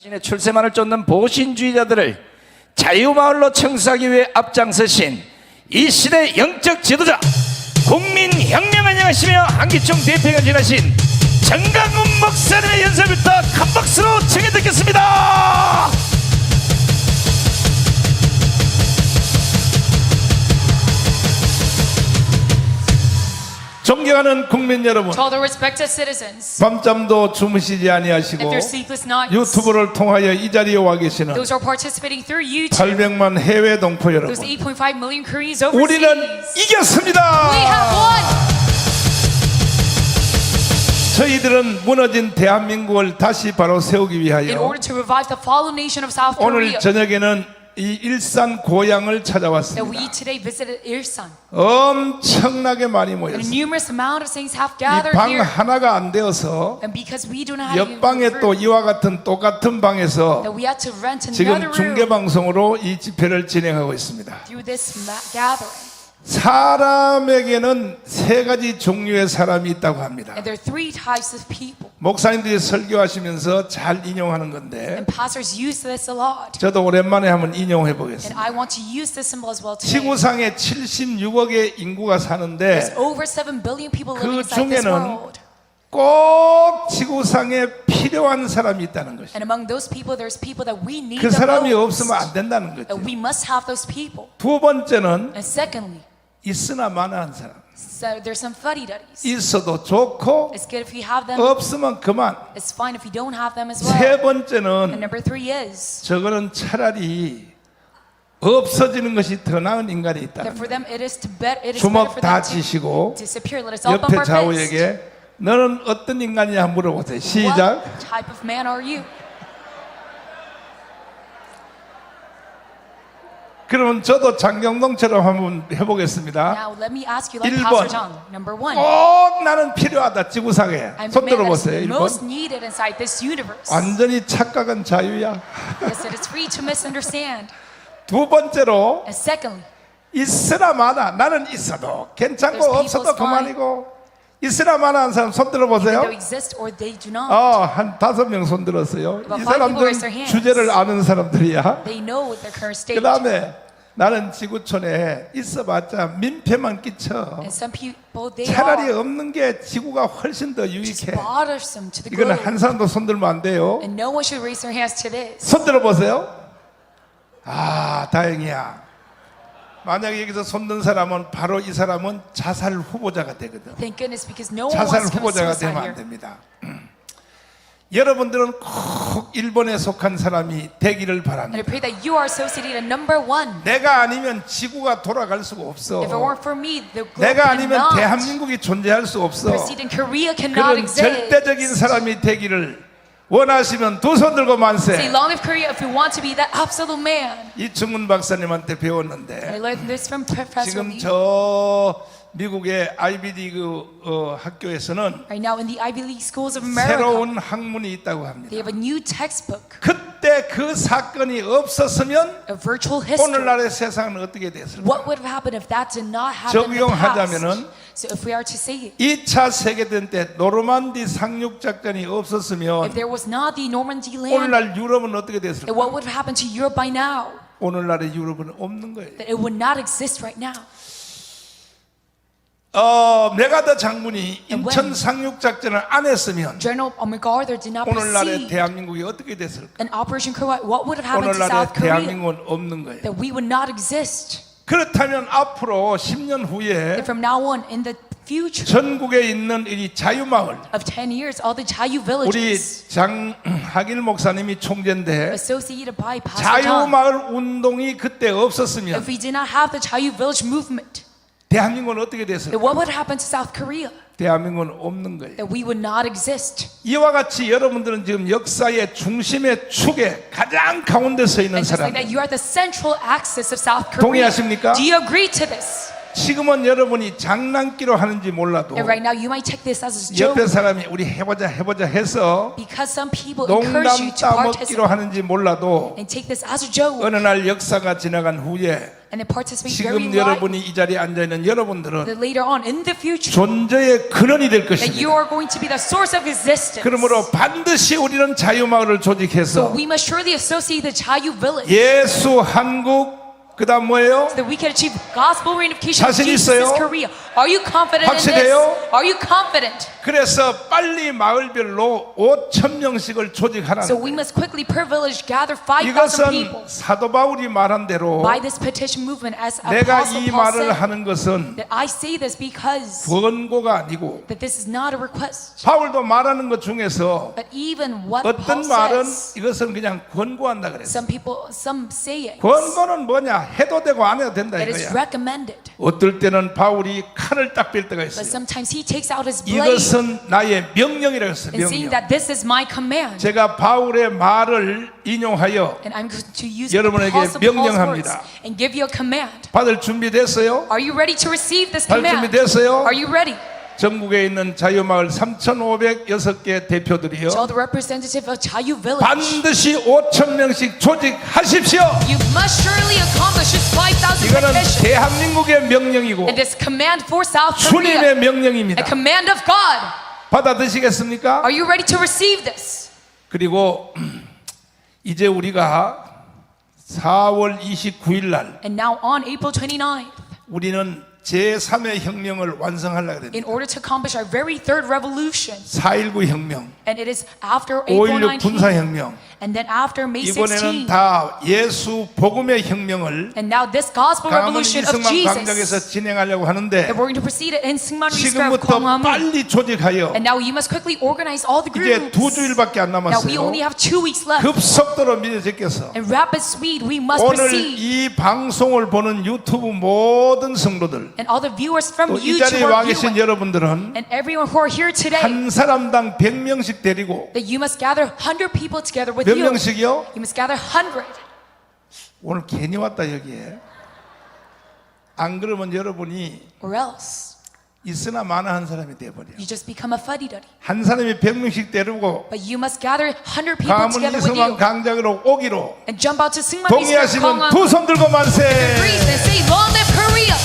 자신의 출세만을 쫓는 보신주의자들을 자유마을로 청소하기 위해 앞장서신 이 시대 영적 지도자 국민혁명 안녕하시며 한기총 대표가 지나신 정강훈 목사님의 연설부터 큰 박수로 청해 듣겠습니다 존경하는 국민 여러분 To all the respected citizens, 밤잠도 주무시지 아니하시고 they're sleepless nights, 유튜브를 통하여 이 자리에 와 계시는 those who are participating through YouTube, 800만 해외 동포 여러분 those 8.5 million Koreans 우리는 이겼습니다. we have won. 저희들은 무너진 대한민국을 다시 바로 세우기 위하여 오늘 저녁에는 이 일산 고향을 찾아왔습니다. today visited Ilsan. 엄청나게 많이 모였습니다. 방. 하나가 안 되어서 옆방에 또 이와 같은 똑같은 방에서 지금 중계 방송으로 이 집회를 진행하고 있습니다. 사람에게는 세 가지 종류의 사람이 있다고 합니다. And there are three types of people. 목사님들이 설교하시면서 잘 인용하는 건데 And pastors use this a lot. 저도 오랜만에 한번 인용해 And 보겠습니다. I want to use this symbol as well today. 지구상에 76억의 인구가 There's 사는데 over 7 billion people 그 living inside this 중에는 world. 꼭 지구상에 필요한 사람이 있다는 것이. And among those people, there's people that we need 그 the 사람이 most. 없으면 안 된다는 거죠. And we must have those people. 두 번째는 And secondly, 있으나 마나한 사람. so there's some fuddy-duddies. 있어도 좋고 It's good if you have them. 없으면 그만. It's fine if you don't have them as well. 세 And 번째는 number three is 저거는 차라리 없어지는 것이 더 나은 인간이 that 있다는 for them it is to bet it is better 주먹 for 다 them to 쥐시고 disappear. Let us all bump 옆에 our fist. 좌우에게 너는 어떤 인간이냐 물어보세요. 시작. What type of man are you? 그러면 저도 장경동처럼 한번 해보겠습니다. Now let me ask you like 일 Pastor 번. John. Number one. 꼭 나는 필요하다 지구상에. I'm 손 들어보세요. 1번. most needed inside this universe. 완전히 착각은 자유야. Yes, it is free to misunderstand. 두 번째로 And secondly, 있으나 마나 나는 있어도 괜찮고 There's 없어도 그만이고 있으나 마나 한 사람 손 들어보세요. 어, 한 다섯 명 손 들었어요. 이 사람들은 hands. 주제를 아는 사람들이야. 그. 다음에 나는 지구촌에 있어봤자 민폐만 끼쳐. People, 차라리 없는 게 지구가 훨씬 더 유익해. globe. 한 사람도 손 들면 안 돼요. No one should raise their hands to this. 손 들어 보세요. 아, 다행이야. 만약에 여기서 손든 사람은 바로 이 사람은 자살 후보자가 되거든. Thank goodness because no one 자살 wants to commit 후보자가 되면 안 here. 됩니다. 여러분들은 꼭 일본에 속한 사람이 되기를 And I 바랍니다. pray that you are associated in number one. 내가 아니면 지구가 돌아갈 수가 없어. Weren't for me, the globe 내가 아니면 cannot 대한민국이 존재할 수 없어. proceed and Korea cannot 그런 exist. 절대적인 사람이 되기를 원하시면 두 손 들고 Say 만세. long live Korea if you want to be that absolute man. 이충훈 박사님한테 I 배웠는데 learned this from Professor 지금. 저 미국의 아이비 리 그 어, 학교에서는 Right now in the Ivy League schools of America, 새로운 학문이 있다고 합니다. they have a new textbook 그때 그 사건이 없었으면 of virtual history. 오늘날의 세상은 어떻게 됐을까? What would have happened if that did not happen in the 적용하자면은 past? So if we are to say it, 2차 세계대전 때 노르만디 상륙 작전이 if 없었으면 there was not the Normandy land, 오늘날 유럽은 어떻게 then 됐을까? what would have happened to Europe by now? 오늘날의 유럽은 없는 거예요. That it would not exist right now. 어, 메가더 장군이 인천 상륙 작전을 안 했으면 오늘날의 대한민국이 어떻게 됐을까? 오늘날의? 대한민국은 없는 거예요. 그렇다면 앞으로 10년 후에 future 전국에 있는 이 자유마을 of 10 years, all the Chayu 우리 장학일 목사님이 총재인데 associated by Pastor John, 자유마을 운동이 그때 없었으면 if we did not have the Chayu village movement, 대한민국은 어떻게 됐을까? what would happen to South Korea? 대한민국은 없는 거예요. That we would not exist. 이와 같이 여러분들은 지금 역사의 중심의 축에 가장 가운데 서 있는 just like 사람. that, you are the central axis of South Korea. 동의하십니까? Do you agree to this? 지금은 여러분이 장난기로 하는지 몰라도 And right now, you might take this as a joke 옆에 사람이 우리 해보자 해보자 해서 because some people 농담 encourage you to 따먹기로 participate 하는지 몰라도 and take this as a joke 어느 날 역사가 지나간 후에 and then participate very 지금. 여러분이 이 자리에 앉아 있는 여러분들은 That later on in the future, 존재의 근원이 될 that you 것입니다. are going to be the source of existence. 그러므로 반드시 우리는 자유마을을 So 조직해서 we must surely associate the Chayu village 예수 한국 그다음 뭐예요? so that we can achieve gospel reunification 자신 Jesus 있어요? Korea. Are you confident in 확실해요? this? Are you confident? 그래서 빨리 마을별로 5천 명씩을 조직하라는 So we must quickly per village gather 5,000 이것은 people. 사도 바울이 말한 대로 By this petition movement, as 내가 Apostle 이 Paul 말을 said, 하는 것은 that I say this because 권고가 아니고 that this is not a request. 바울도 말하는 것 중에서 But even what 어떤 Paul 말은 says, 이것은 그냥 권고한다 그랬어. some people, some say it. 권고는 뭐냐? 해도 되고 안 해도 된다 이거야. recommended. 어떨 때는 바울이 칼을 딱빌 때가 But 있어요. sometimes he takes out his blade 이것은 나의 명령이라고 했어요. 명령. that this is my command. 제가 바울의 말을 인용하여 And I'm going to use 여러분에게 명령합니다. and give you a command. 받을 준비됐어요? Are you ready to receive this 받을 command? 준비됐어요? 전국에 있는 자유마을 3,506개 대표들이요. Tell the representative of Chayu Village. 반드시 5천 명씩 조직하십시오. You must surely accomplish this 5,000 이거는 petition. 대한민국의 명령이고 And this command for South Korea. 주님의 A 명령입니다. command of God. 받아드시겠습니까? Are you ready to receive this? 그리고 이제 우리가 4월 29일 날 And now on April 29th, 우리는 제3의 혁명을 완성하려고 합니다. in order to accomplish our very third revolution, 4.19 혁명, and it is after April 5.16 군사 19th, 혁명, and then after May 이번에는 16th, 다 예수 복음의 혁명을 and now this gospel 강화문 revolution of 이승만 광장에서 Jesus. 진행하려고 하는데 And we're going to proceed it in Singman Square of 지금부터 Gwanghwamun. 빨리 조직하여 And now you must quickly organize all the 이제 groups. 두 주일밖에 안 Now we 남았어요. only have two weeks left. 급속도로 밀어제껴서 In rapid speed, we must 오늘 proceed. 이 방송을 보는 유튜브 모든 성도들 And all the viewers from 또 이 YouTube 자리에 are 와 계신 viewing. 여러분들은 And everyone who are here today, 한 사람당 100명씩 데리고 that you must gather 100 people together with 몇 you. 명씩이요? You must gather 100. 오늘 괜히 왔다 여기에 안 그러면 여러분이 Or else 있으나 마나 한 사람이 돼버려 you just become a fuddy-duddy. 한 사람이 100명씩 데리고 But you must gather 100 people 가문 together with 이승만 you. 강장으로 오기로 And jump out to Singman Square of 동의하시면. 두 손 들고 만세 Breathe and say, Long live Korea.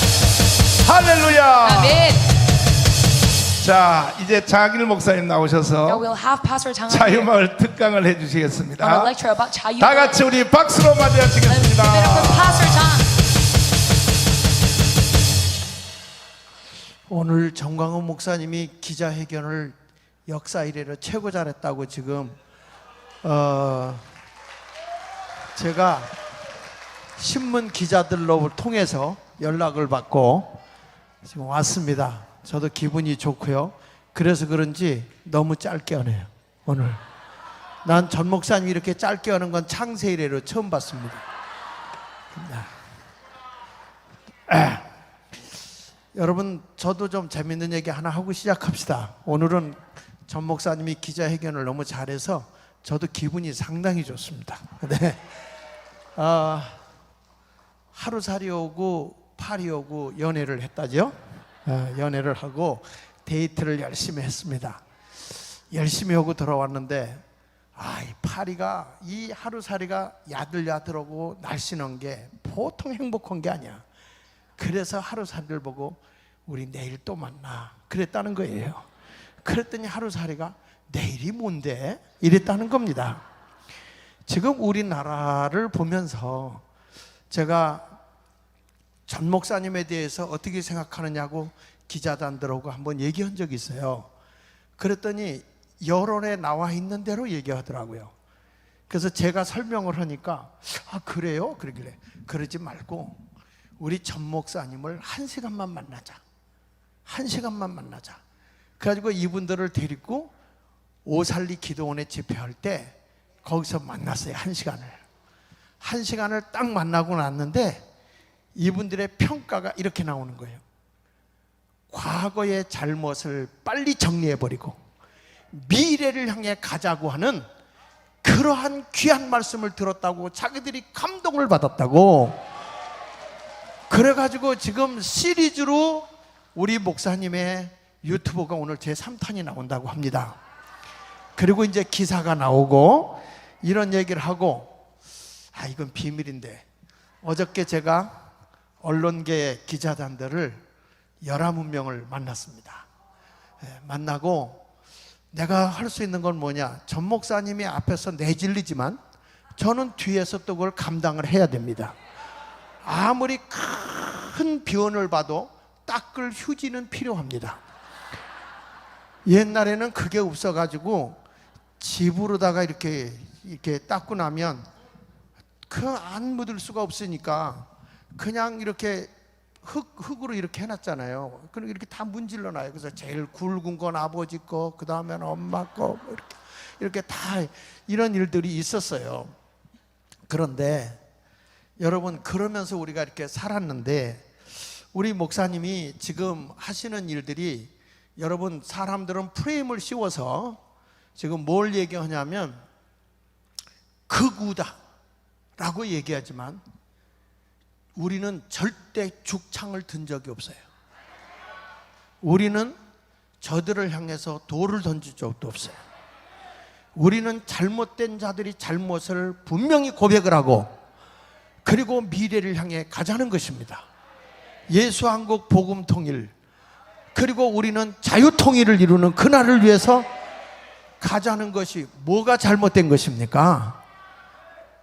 할렐루야 Amen. 자 이제 장일 목사님 나오셔서 자유마을 특강을 해주시겠습니다. 다 같이 우리 박수로 맞이하시겠습니다. 오늘 정광훈 목사님이 기자회견을 역사 이래로 최고 잘했다고 지금 어 제가 신문 기자들로 통해서 연락을 받고 지금 왔습니다. 저도 기분이 좋고요. 그래서 그런지 너무 짧게 하네요. 오늘 난 전 목사님이 이렇게 짧게 하는 건 창세 이래로 처음 봤습니다. 여러분 저도 좀 재밌는 얘기 하나 하고 시작합시다. 오늘은 전 목사님이 기자회견을 너무 잘해서 저도 기분이 상당히 좋습니다. 네. 아, 하루살이 오고 파리 오고 연애를 했다죠. 아, 연애를 하고 데이트를 열심히 했습니다. 열심히 하고 돌아왔는데 아, 이 파리가 이 하루살이가 야들야들하고 날씬한 게 보통 행복한 게 아니야. 그래서 하루살이를 보고 우리 내일 또 만나 그랬다는 거예요. 그랬더니 하루살이가 내일이 뭔데? 이랬다는 겁니다. 지금 우리나라를 보면서 제가 전 목사님에 대해서 어떻게 생각하느냐고 기자단들하고 한번 얘기한 적이 있어요. 그랬더니 여론에 나와 있는 대로 얘기하더라고요. 그래서 제가 설명을 하니까 아 그래요? 그러길래 그러지 말고 우리 전 목사님을 한 시간만 만나자. 한 시간만 만나자. 그래가지고 이분들을 데리고 오살리 기도원에 집회할 때 거기서 만났어요. 한 시간을. 한 시간을 딱 만나고 났는데 이분들의 평가가 이렇게 나오는 거예요. 과거의 잘못을 빨리 정리해버리고 미래를 향해 가자고 하는 그러한 귀한 말씀을 들었다고 자기들이 감동을 받았다고 그래가지고 지금 시리즈로 우리 목사님의 유튜브가 오늘 제 3탄이 나온다고 합니다. 그리고 이제 기사가 나오고 이런 얘기를 하고 아 이건 비밀인데 어저께 제가 언론계 기자단들을 11명을 만났습니다. 예, 만나고 내가 할 수 있는 건 뭐냐? 전 목사님이 앞에서 내질리지만 저는 뒤에서 또 그걸 감당을 해야 됩니다. 아무리 큰 비원을 봐도 닦을 휴지는 필요합니다. 옛날에는 그게 없어가지고 집으로다가 이렇게 이렇게 닦고 나면 그 안 묻을 수가 없으니까 그냥 이렇게 흙 흙으로 이렇게 해놨잖아요. 그리고 이렇게 다 문질러 놔요. 그래서 제일 굵은 건 아버지 거, 그 다음에는 엄마 거뭐 이렇게 이렇게 다 이런 일들이 있었어요. 그런데 여러분 그러면서 우리가 이렇게 살았는데 우리 목사님이 지금 하시는 일들이 여러분 사람들은 프레임을 씌워서 지금 뭘 얘기하냐면 극우다 라고 얘기하지만 우리는 절대 죽창을 든 적이 없어요. 우리는 저들을 향해서 돌을 던진 적도 없어요. 우리는 잘못된 자들이 잘못을 분명히 고백을 하고 그리고 미래를 향해 가자는 것입니다. 예수 한국 복음 통일 그리고 우리는 자유 통일을 이루는 그날을 위해서 가자는 것이 뭐가 잘못된 것입니까?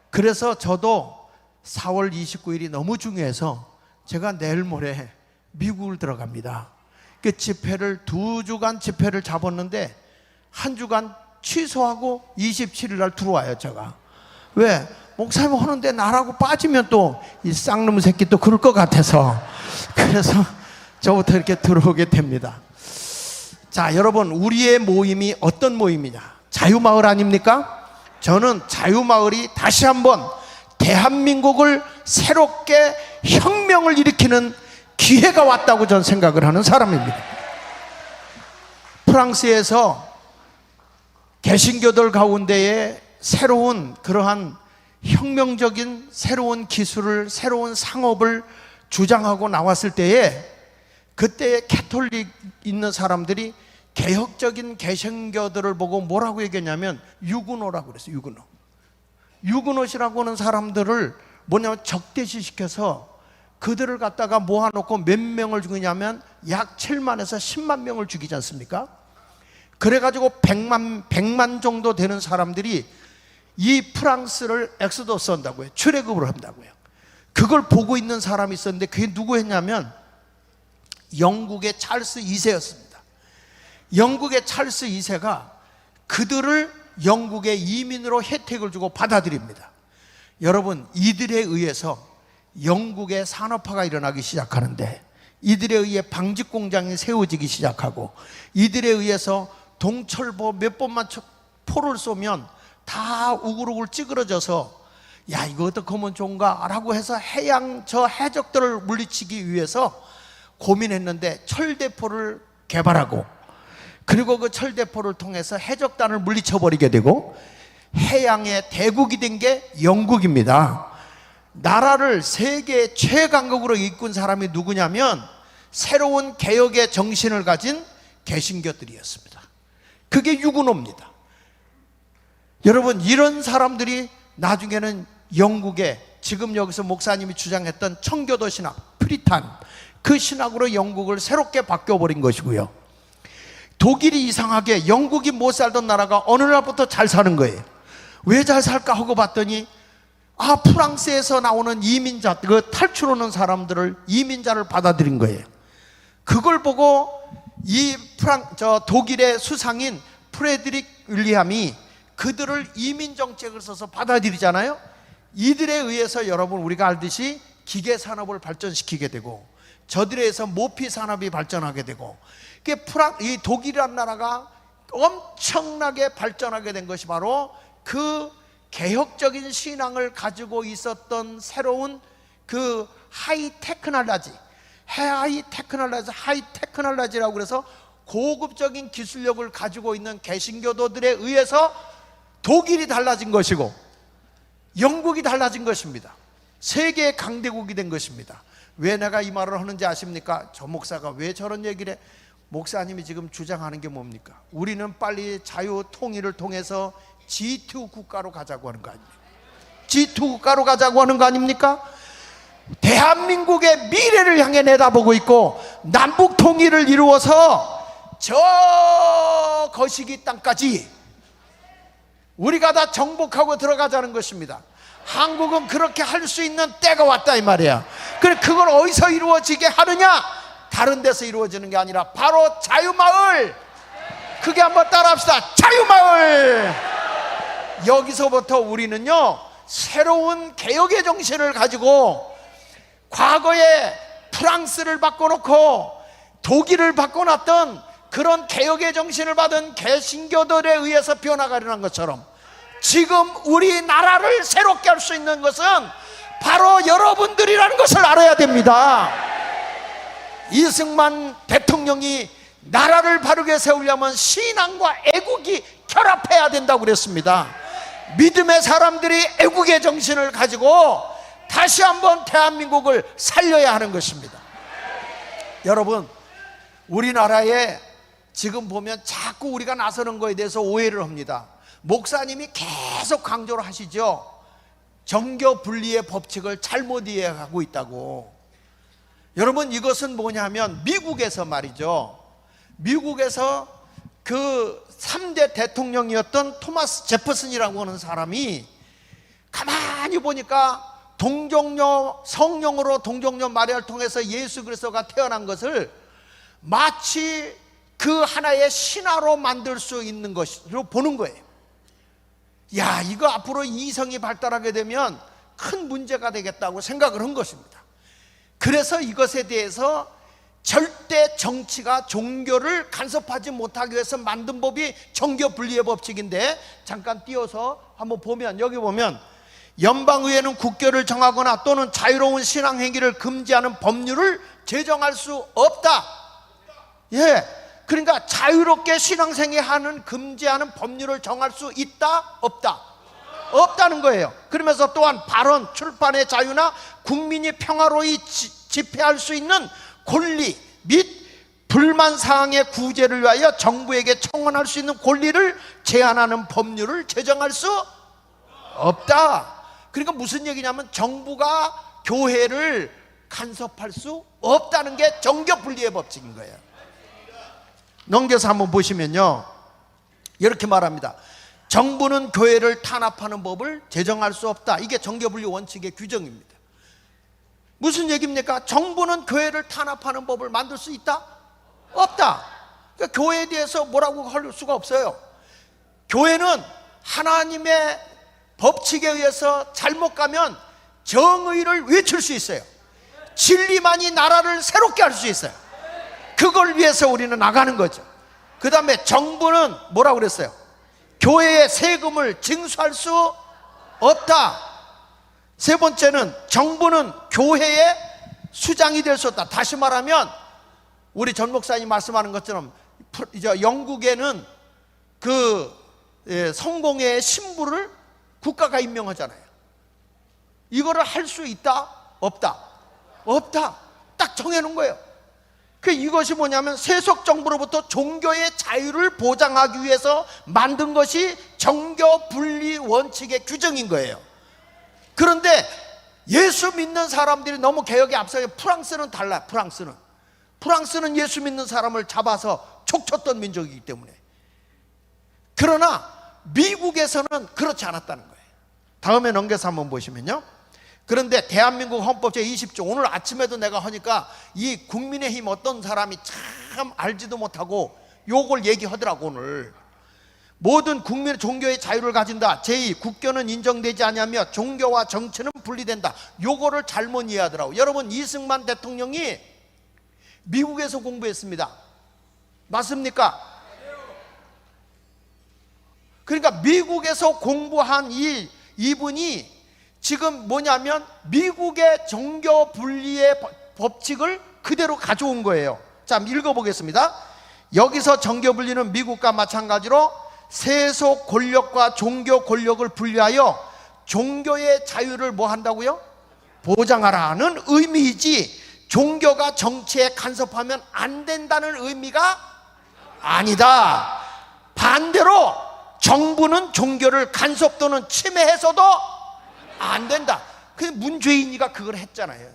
그래서 저도 4월 29일이 너무 중요해서 제가 내일 모레 미국을 들어갑니다. 그 집회를 두 주간 집회를 잡았는데 한 주간 취소하고 27일 날 들어와요, 제가. 왜? 목사님 하는데 나라고 빠지면 또 이 쌍놈 새끼 또 그럴 것 같아서 그래서 저부터 이렇게 들어오게 됩니다. 자, 여러분, 우리의 모임이 어떤 모임이냐? 자유마을 아닙니까? 저는 자유마을이 다시 한번 대한민국을 새롭게 혁명을 일으키는 기회가 왔다고 저는 생각을 하는 사람입니다. 프랑스에서 개신교들 가운데에 새로운 그러한 혁명적인 새로운 기술을 새로운 상업을 주장하고 나왔을 때에 그때 캐톨릭 있는 사람들이 개혁적인 개신교들을 보고 뭐라고 얘기했냐면 유구노라고 그랬어요. 유구노. 유구노시라고 하는 사람들을 뭐냐면 적대시시켜서 그들을 갖다가 모아놓고 몇 명을 죽이냐면 약 7만에서 10만 명을 죽이지 않습니까? 그래가지고 100만, 100만 정도 되는 사람들이 이 프랑스를 엑스도스 한다고요. 출애굽을 한다고요. 그걸 보고 있는 사람이 있었는데 그게 누구였냐면 영국의 찰스 2세였습니다. 영국의 찰스 2세가 그들을 영국의 이민으로 혜택을 주고 받아들입니다. 여러분, 이들에 의해서 영국의 산업화가 일어나기 시작하는데 이들에 의해 방직 공장이 세워지기 시작하고 이들에 의해서 동철보 몇 번만 쳐- 포를 쏘면 다 우글우글 찌그러져서 야 이거 어떻게 하면 좋은가 라고 해서 해양 저 해적들을 물리치기 위해서 고민했는데 철대포를 개발하고 그리고 그 철대포를 통해서 해적단을 물리쳐 버리게 되고 해양의 대국이 된 게 영국입니다. 나라를 세계 최강국으로 이끈 사람이 누구냐면 새로운 개혁의 정신을 가진 개신교들이었습니다. 그게 유구노입니다. 여러분 이런 사람들이 나중에는 영국의 지금 여기서 목사님이 주장했던 청교도 신학 프리탄 그 신학으로 영국을 새롭게 바뀌어 버린 것이고요. 독일이 이상하게 영국이 못 살던 나라가 어느 날부터 잘 사는 거예요. 왜 잘 살까 하고 봤더니 아 프랑스에서 나오는 이민자 그 탈출 오는 사람들을 이민자를 받아들인 거예요. 그걸 보고 이 프랑 저 독일의 수상인 프레드릭 윌리엄이 그들을 이민 정책을 써서 받아들이잖아요. 이들에 의해서 여러분 우리가 알듯이 기계 산업을 발전시키게 되고 저들에 의해서 모피 산업이 발전하게 되고 그 프랑 이 독일이란 나라가 엄청나게 발전하게 된 것이 바로 그 개혁적인 신앙을 가지고 있었던 새로운 그 하이 테크놀로지 하이 테크놀로지 하이 테크놀로지라고 그래서 고급적인 기술력을 가지고 있는 개신교도들에 의해서 독일이 달라진 것이고 영국이 달라진 것입니다. 세계의 강대국이 된 것입니다. 왜 내가 이 말을 하는지 아십니까? 저 목사가 왜 저런 얘기를 해? 목사님이 지금 주장하는 게 뭡니까? 우리는 빨리 자유 통일을 통해서 G2 국가로 가자고 하는 거 아닙니까? G2 국가로 가자고 하는 거 아닙니까? 대한민국의 미래를 향해 내다보고 있고 남북 통일을 이루어서 저 거시기 땅까지 우리가 다 정복하고 들어가자는 것입니다. 한국은 그렇게 할 수 있는 때가 왔다 이 말이야. 그래 그걸 어디서 이루어지게 하느냐? 다른 데서 이루어지는 게 아니라 바로 자유마을. 그게 한번 따라합시다. 자유마을. 여기서부터 우리는요 새로운 개혁의 정신을 가지고 과거에 프랑스를 바꿔놓고 독일을 바꿔놨던 그런 개혁의 정신을 받은 개신교들에 의해서 변화가려는 것처럼 지금 우리나라를 새롭게 할 수 있는 것은 바로 여러분들이라는 것을 알아야 됩니다. 이승만 대통령이 나라를 바르게 세우려면 신앙과 애국이 결합해야 된다고 그랬습니다. 믿음의 사람들이 애국의 정신을 가지고 다시 한번 대한민국을 살려야 하는 것입니다. 여러분, 우리나라에 지금 보면 자꾸 우리가 나서는 거에 대해서 오해를 합니다. 목사님이 계속 강조를 하시죠. 정교 분리의 법칙을 잘못 이해하고 있다고. 여러분 이것은 뭐냐면 미국에서 말이죠. 미국에서 그 3대 대통령이었던 토마스 제퍼슨이라고 하는 사람이 가만히 보니까 동정녀 성령으로 동정녀 마리아를 통해서 예수 그리스도가 태어난 것을 마치 그 하나의 신화로 만들 수 있는 것으로 보는 거예요. 야, 이거 앞으로 이성이 발달하게 되면 큰 문제가 되겠다고 생각을 한 것입니다. 그래서 이것에 대해서 절대 정치가 종교를 간섭하지 못하기 위해서 만든 법이 정교 분리의 법칙인데 잠깐 띄워서 한번 보면 여기 보면 연방의회는 국교를 정하거나 또는 자유로운 신앙 행위를 금지하는 법률을 제정할 수 없다. 예. 그러니까 자유롭게 신앙생활 하는 금지하는 법률을 정할 수 있다 없다 없다는 거예요. 그러면서 또한 발언, 출판의 자유나 국민이 평화로이 지- 집회할 수 있는 권리 및 불만 사항의 구제를 위하여 정부에게 청원할 수 있는 권리를 제한하는 법률을 제정할 수 없다. 그러니까 무슨 얘기냐면 정부가 교회를 간섭할 수 없다는 게 정교 분리의 법칙인 거예요. 넘겨서 한번 보시면요. 이렇게 말합니다. 정부는 교회를 탄압하는 법을 제정할 수 없다. 이게 정교분리 원칙의 규정입니다. 무슨 얘기입니까? 정부는 교회를 탄압하는 법을 만들 수 있다? 없다. 그러니까 교회에 대해서 뭐라고 할 수가 없어요. 교회는 하나님의 법칙에 의해서 잘못 가면 정의를 외칠 수 있어요. 진리만이 나라를 새롭게 할 수 있어요. 그걸 위해서 우리는 나가는 거죠. 그 다음에 정부는 뭐라고 그랬어요? 교회의 세금을 징수할 수 없다. 세 번째는 정부는 교회의 수장이 될 수 없다. 다시 말하면 우리 전 목사님 말씀하는 것처럼 프- 이제 영국에는 그 예, 성공회의 신부를 국가가 임명하잖아요. 이거를 할 수 있다? 없다? 없다. 딱 정해놓은 거예요. 그 이것이 뭐냐면 세속 정부로부터 종교의 자유를 보장하기 위해서 만든 것이 정교 분리 원칙의 규정인 거예요. 그런데 예수 믿는 사람들이 너무 개혁에 앞서요. 프랑스는 달라. 프랑스는 프랑스는 예수 믿는 사람을 잡아서 촉쳤던 민족이기 때문에. 그러나 미국에서는 그렇지 않았다는 거예요. 다음에 넘겨서 한번 보시면요. 그런데 대한민국 헌법 제20조 오늘 아침에도 내가 하니까 이 국민의힘 어떤 사람이 참 알지도 못하고 요걸 얘기하더라고 오늘. 모든 국민의 종교의 자유를 가진다. 제2 국교는 인정되지 않으며 종교와 정치는 분리된다. 요거를 잘못 이해하더라고. 여러분 이승만 대통령이 미국에서 공부했습니다. 맞습니까? 그러니까 미국에서 공부한 이 이분이 지금 뭐냐면 미국의 종교 분리의 법- 법칙을 그대로 가져온 거예요. 자, 읽어보겠습니다. 여기서 정교 분리는 미국과 마찬가지로 세속 권력과 종교 권력을 분리하여 종교의 자유를 뭐 한다고요? 보장하라는 의미이지 종교가 정치에 간섭하면 안 된다는 의미가 아니다. 반대로 정부는 종교를 간섭 또는 침해해서도 안 된다. 그 문재인이가 그걸 했잖아요.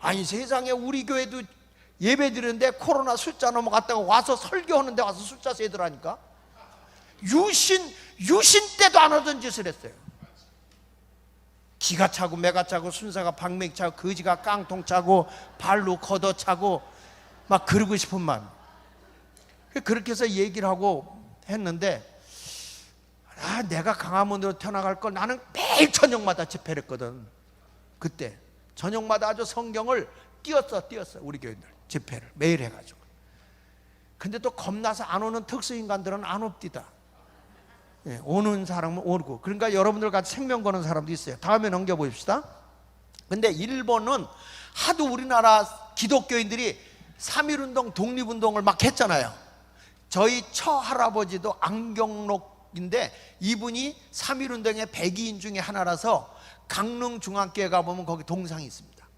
아니 세상에 우리 교회도 예배 드리는데 코로나 숫자 넘어갔다가 와서 설교하는데 와서 숫자 세더라니까. 유신 유신 때도 안 하던 짓을 했어요. 기가 차고 매가 차고 순사가 방맹 차고 거지가 깡통 차고 발로 걷어 차고 막 그러고 싶은 마음. 그렇게 해서 얘기를 하고 했는데 아 내가 강화문으로 태어나갈 걸 나는 매일 저녁마다 집회를 했거든. 그때 저녁마다 아주 성경을 띄었어 띄었어 우리 교인들 집회를 매일 해가지고. 근데 또 겁나서 안 오는 특수 인간들은 안 옵디다. 예, 오는 사람은 오고 그러니까 여러분들 같이 생명 거는 사람도 있어요 다음에 넘겨 보십시다 근데 일본은 하도 우리나라 기독교인들이 3.1운동 독립운동을 막 했잖아요 저희 처 할아버지도 안경록 인데 이분이 3.1 운동의 백의인 중에 하나라서 강릉중앙교회 가보면 거기 동상이 있습니다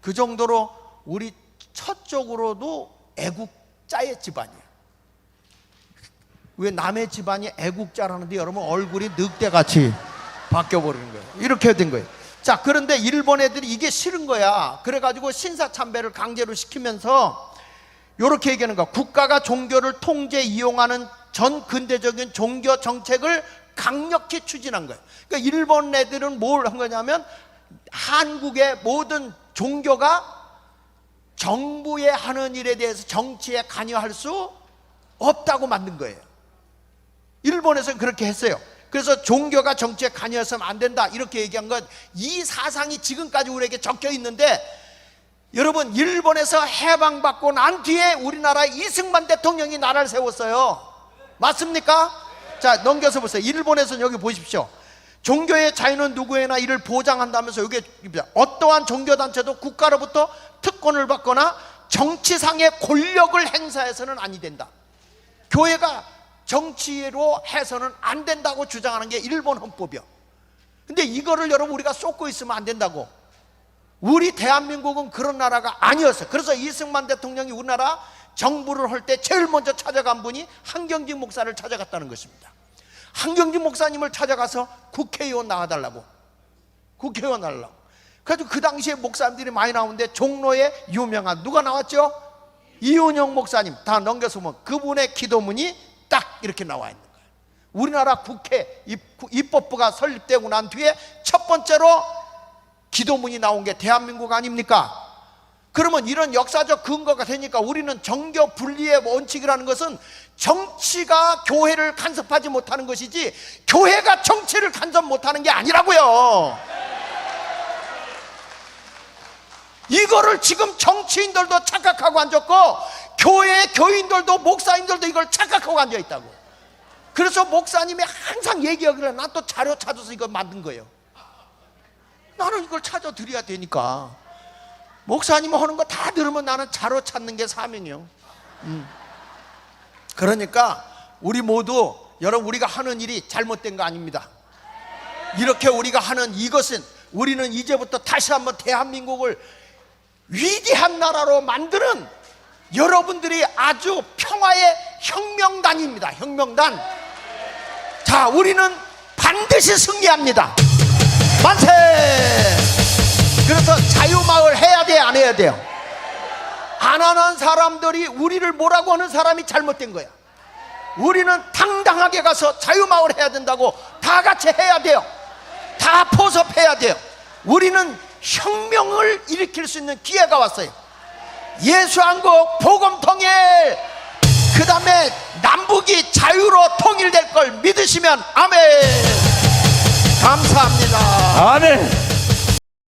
그 정도로 우리 처쪽으로도 애국자의 집안이에요 왜 남의 집안이 애국자라는데 여러분 얼굴이 늑대같이 바뀌어버리는 거예요. 이렇게 된 거예요. 자, 그런데 일본 애들이 이게 싫은 거야. 그래가지고 신사참배를 강제로 시키면서 이렇게 얘기하는 거야. 국가가 종교를 통제 이용하는 전 근대적인 종교 정책을 강력히 추진한 거예요. 그러니까 일본 애들은 뭘 한 거냐면 한국의 모든 종교가 정부의 하는 일에 대해서 정치에 관여할 수 없다고 만든 거예요. 일본에서는 그렇게 했어요. 그래서 종교가 정치에 관여해서는 안 된다 이렇게 얘기한 건 이 사상이 지금까지 우리에게 적혀 있는데 여러분 일본에서 해방받고 난 뒤에 우리나라 이승만 대통령이 나라를 세웠어요. 맞습니까? 자 넘겨서 보세요. 일본에서는 여기 보십시오. 종교의 자유는 누구에나 이를 보장한다면서 여기 어떠한 종교단체도 국가로부터 특권을 받거나 정치상의 권력을 행사해서는 아니 된다. 교회가 정치로 해서는 안 된다고 주장하는 게 일본 헌법이요. 근데 이거를 여러분 우리가 쏟고 있으면 안 된다고. 우리 대한민국은 그런 나라가 아니었어요. 그래서 이승만 대통령이 우리나라 정부를 할 때 제일 먼저 찾아간 분이 한경진 목사를 찾아갔다는 것입니다. 한경진 목사님을 찾아가서 국회의원 나와달라고. 국회의원 나달라고. 그래서 그 당시에 목사님들이 많이 나오는데 종로에 유명한 누가 나왔죠? 이은영 목사님 다 넘겨서 보면 그분의 기도문이 딱 이렇게 나와 있는 거예요. 우리나라 국회 입- 입법부가 설립되고 난 뒤에 첫 번째로 기도문이 나온 게 대한민국 아닙니까? 그러면 이런 역사적 근거가 되니까 우리는 정교 분리의 원칙이라는 것은 정치가 교회를 간섭하지 못하는 것이지 교회가 정치를 간섭 못하는 게 아니라고요. 이거를 지금 정치인들도 착각하고 앉았고 교회 교인들도 목사님들도 이걸 착각하고 앉아 있다고. 그래서 목사님이 항상 얘기하기를 난또 자료 찾아서 이거 만든 거예요. 나는 이걸 찾아 드려야 되니까. 목사님 하는 거 다 들으면 나는 자료 찾는 게 사명이요. 음. 그러니까 우리 모두 여러분 우리가 하는 일이 잘못된 거 아닙니다. 이렇게 우리가 하는 이것은 우리는 이제부터 다시 한번 대한민국을 위대한 나라로 만드는 여러분들이 아주 평화의 혁명단입니다. 혁명단. 자, 우리는 반드시 승리합니다. 만세! 그래서 자유마을 해야 돼, 안 해야 돼요? 안 하는 사람들이 우리를 뭐라고 하는 사람이 잘못된 거야. 우리는 당당하게 가서 자유마을 해야 된다고 다 같이 해야 돼요. 다 포섭해야 돼요. 우리는 혁명을 일으킬 수 있는 기회가 왔어요. 예수한국 복음 통일 그 다음에 남북이 자유로 통일될 걸 믿으시면 아멘 감사합니다 아멘.